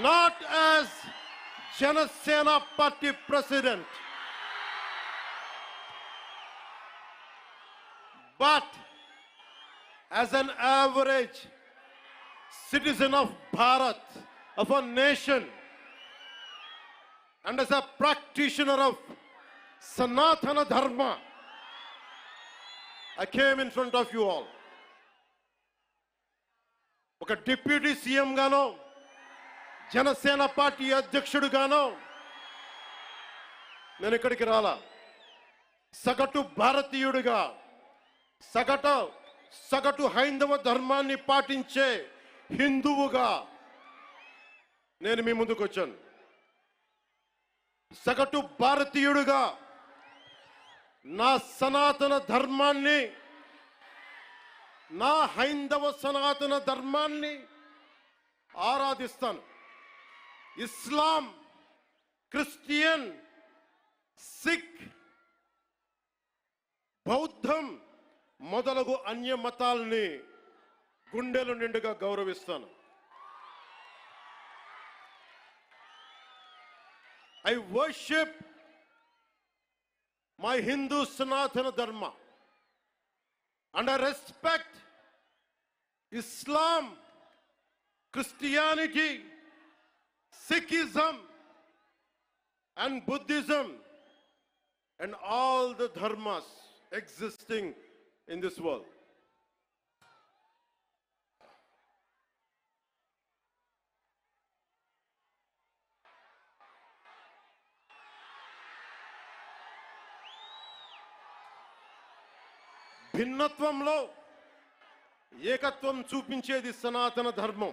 not as Janasena Party president, but as an average citizen of Bharat, of a nation, and as a practitioner of Sanatana Dharma, I came in front of you all. ఒక deputy CM గానో Janasena party అధ్యక్షుడుగాను నేను ఇక్కడికి రాలా. సగటు భారతీయుడిగా సగట సగటు హైందవ ధర్మాన్ని పాటించే హిందువుగా నేను మీ ముందుకు వచ్చాను. సగటు భారతీయుడిగా నా సనాతన ధర్మాన్ని నా హైందవ సనాతన ధర్మాన్ని ఆరాధిస్తాను. ఇస్లాం క్రిస్టియన్ సిక్ బౌద్ధం మొదలగు అన్య మతాల్ని గుండెలు నిండుగా గౌరవిస్తాను. I worship my Hindu Sanatana Dharma and I respect Islam Christianity Sikhism and Buddhism and all the dharmas existing in this world. భిన్నత్వంలో ఏకత్వం చూపించేది సనాతన ధర్మం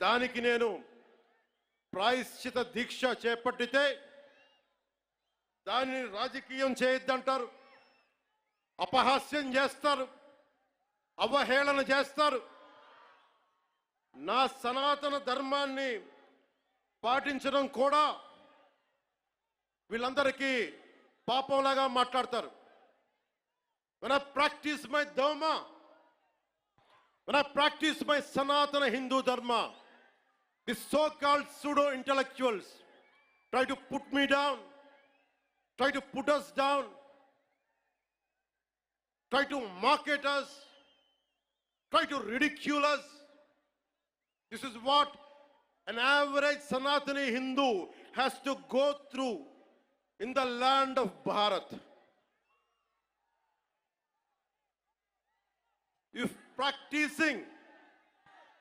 దానికి నేను ప్రాయశ్చిత దీక్ష చేపట్టితే దానిని రాజకీయం చేయొద్దంటారు. అపహాస్యం చేస్తారు. అవహేళన చేస్తారు. నా సనాతన ధర్మాన్ని పాటించడం కూడా వీళ్ళందరికీ పాపంలాగా మాట్లాడతారు. మన ప్రాక్టీస్ మై దోమ మన ప్రాక్టీస్ మై సనాతన హిందూ ధర్మ the so-called pseudo-intellectuals try to put me down, try to put us down, try to mock at us, try to ridicule us. This is what an average Sanatani Hindu has to go through in the land of Bharat. If practicing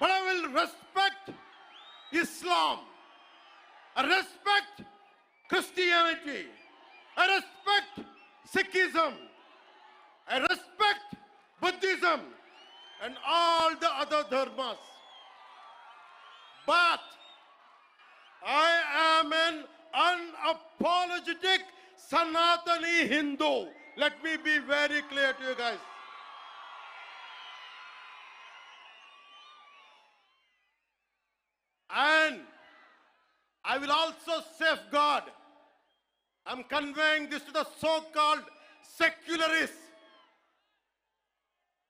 But I will respect Islam. I respect Christianity. I respect Sikhism. I respect Buddhism and all the other dharmas. But I am an unapologetic Sanatani Hindu. Let me be very clear to you guys. And I will also safeguard. I'm conveying this to the so-called secularists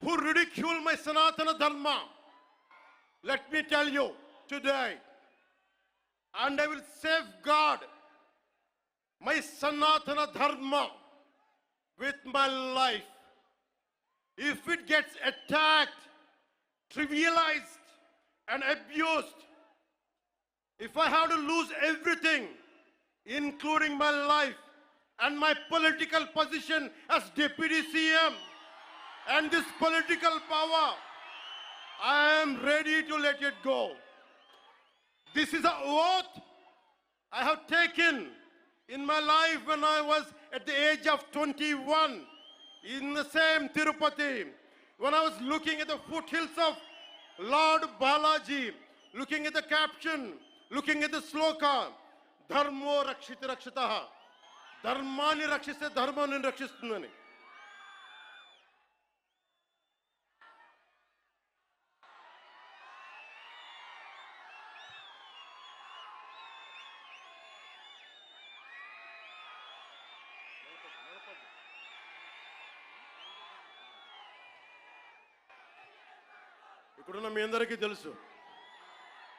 who ridicule my Sanatana Dharma. Let me tell you today, and I will safeguard my Sanatana Dharma with my life. If it gets attacked, trivialized, and abused, if I have to lose everything, including my life and my political position as deputy CM and this political power, I am ready to let it go. This is a oath I have taken in my life when I was at the age of 21 in the same Tirupati, when I was looking at the foothills of Lord Balaji, looking at the caption, looking at the sloka, ధర్మో రక్షిత రక్షిత ధర్మాన్ని రక్షిస్తే ధర్మాన్ని రక్షిస్తుందని ఇక్కడున్న మీ అందరికీ తెలుసు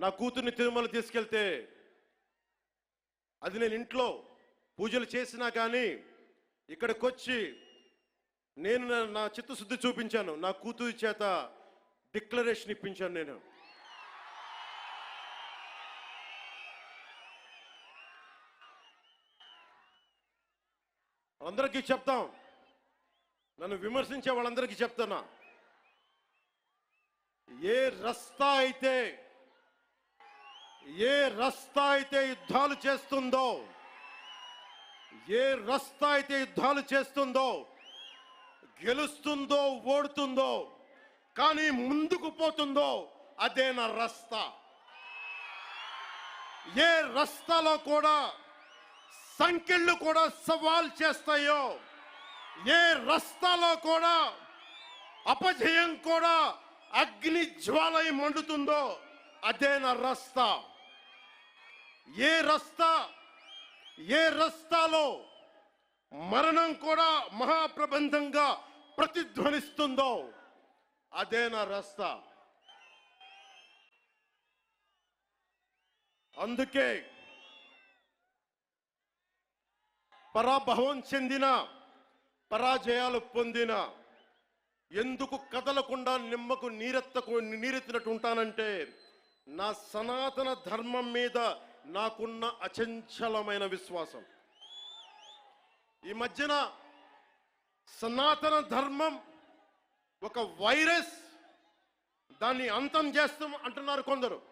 నా కూతుర్ని తిరుమల తీసుకెళ్తే అది నేను ఇంట్లో పూజలు చేసినా కానీ ఇక్కడికి వచ్చి నేను నా- చిత్తశుద్ధి చూపించాను. నా కూతురి చేత డిక్లరేషన్ ఇప్పించాను నేను. అందరికీ చెప్తాం. నన్ను విమర్శించే వాళ్ళందరికీ చెప్తున్నా. ఏ రస్తా అయితే ఏ రస్తా అయితే యుద్ధాలు చేస్తుందో ఏ రస్తా అయితే యుద్ధాలు చేస్తుందో గెలుస్తుందో ఓడుతుందో కానీ ముందుకు పోతుందో అదే నా రస్తా. ఏ రస్తాలో కూడా సంఖ్యలు కూడా సవాల్ చేస్తాయో ఏ రస్తాలో కూడా అపజయం కూడా అగ్ని జ్వాలయం మండుతుందో అదే నా రస్తా. ఏ రస్తా ఏ రస్తాలో మరణం కూడా మహాప్రబంధంగా ప్రతిధ్వనిస్తుందో అదే నా రస్తా. అందుకే పరాభవం చెందిన పరాజయాలు పొందిన ఎందుకు కదలకుండా నిమ్మకు నీరెత్తకు నీరెత్తినట్టు ఉంటానంటే నా సనాతన ధర్మం మీద నాకున్న అచంచలమైన విశ్వాసం. ఈ మధ్యన సనాతన ధర్మం ఒక వైరస్. దాన్ని అంతం చేస్తాం అంటున్నారు కొందరు.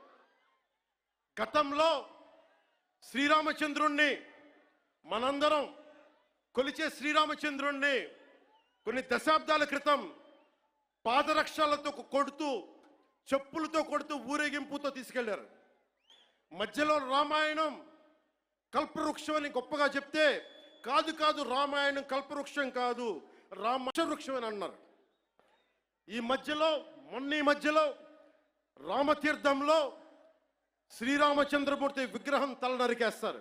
గతంలో శ్రీరామచంద్రుణ్ణి మనందరం కొలిచే శ్రీరామచంద్రుణ్ణి కొన్ని దశాబ్దాల క్రితం పాదరక్షలతో కొడుతూ చెప్పులతో కొడుతూ ఊరేగింపుతో తీసుకెళ్ళారు. మధ్యలో రామాయణం కల్పవృక్షం అని గొప్పగా చెప్తే కాదు కాదు రామాయణం కల్పవృక్షం కాదు రామవృక్షం అని అన్నారు. ఈ మధ్యలో మొన్న ఈ మధ్యలో రామతీర్థంలో శ్రీరామచంద్రమూర్తి విగ్రహం తల నరికేస్తారు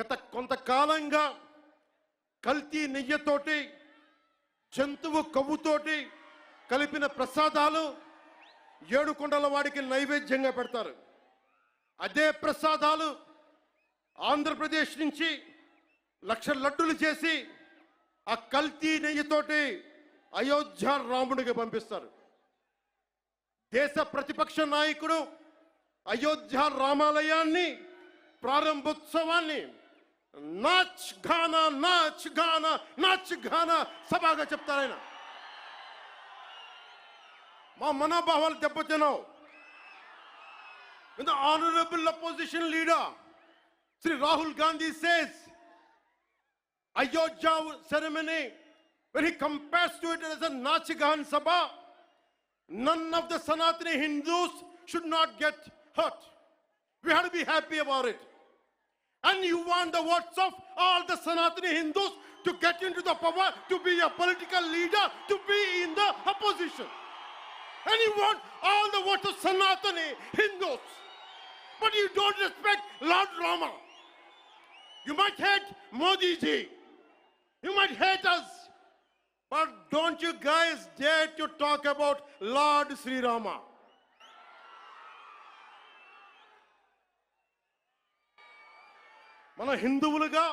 గత కొంతకాలంగా కల్తీ నెయ్యతోటి జంతువు కొవ్వుతోటి కలిపిన ప్రసాదాలు ఏడుకొండల వాడికి నైవేద్యంగా పెడతారు. అదే ప్రసాదాలు ఆంధ్రప్రదేశ్ నుంచి లక్ష లడ్డులు చేసి ఆ కల్తీ నెయ్యితోటి అయోధ్య రాముడికి పంపిస్తారు. దేశ ప్రతిపక్ష నాయకుడు అయోధ్య రామాలయాన్ని ప్రారంభోత్సవాన్ని నాచ్ ఘానా నాచ్ ఘానా నాచ్ ఘానా సభగా చెప్తారాయన మా మనోభావాలు దెబ్బతిన్నావు. When the honorable opposition leader, Sri Rahul Gandhi says, Ayodhya ceremony, when he compares to it as a Nachigan Sabha, none of the Sanatani Hindus should not get hurt. We have to be happy about it. And you want the votes of all the Sanatani Hindus to get into the power, to be a political leader, to be in the opposition. And you want all the votes of Sanatani Hindus. But you don't respect Lord Rama. You might hate Modi ji. You might hate us. But don't you guys dare to talk about Lord Sri Rama. మన హిందువులుగా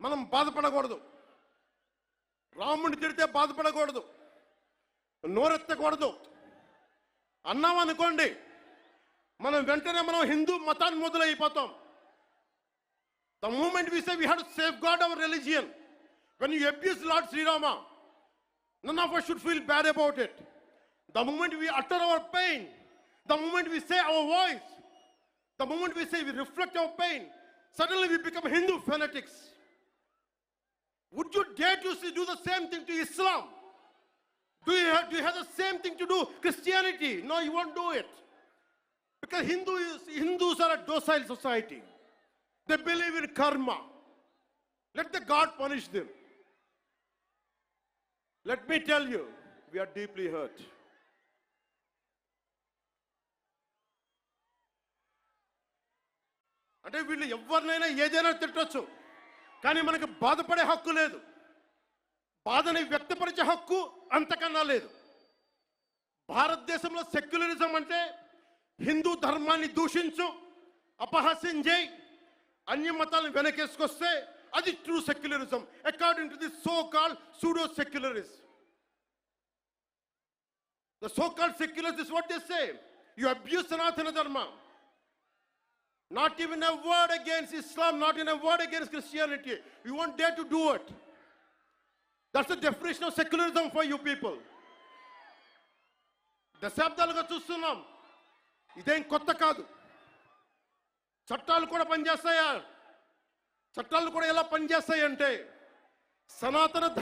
మనం బాధపడకూడదు రాముడిని తిడితే బాధపడకూడదు నోరెత్తకూడదు అన్నాం అనుకోండి మనం వెంటనే మనం హిందూ మతాన్ని మొదలైపోతాం the moment we say we have to safe god our religion when you abuse lord Sri Rama none of us should feel bad about it the moment we utter our pain the moment we say our voice the moment we say we reflect our pain suddenly we become hindu fanatics would you dare to say- do the same thing to islam do you have, do you have the same thing to do christianity no you won't do it Because Hindu is, Hindus are a docile society. They believe in karma. Let the God punish them. Let me tell you, we are deeply hurt. అంటే వీళ్ళు ఎవరినైనా ఏదైనా తిట్టొచ్చు కానీ మనకి బాధపడే హక్కు లేదు బాధని వ్యక్తపరిచే హక్కు అంతకన్నా లేదు భారతదేశంలో సెక్యులరిజం అంటే హిందూ ధర్మాన్ని దూషించు అపహాస్యం చేయి అన్య మతాలను వెనకేసుకొస్తే అది true secularism according to the so called pseudo secularists the so called seculars is what they say you abuse Sanatana Dharma not even a word against Islam not in a word against Christianity you won't dare to do it that's the definition of secularism for you people దశాబ్దాలుగా చూస్తున్నాం. ఇదేం కొత్త కాదు. చట్టాలు కూడా పనిచేస్తాయా? చట్టాలు కూడా ఎలా పనిచేస్తాయంటే సనాతన ధర్మ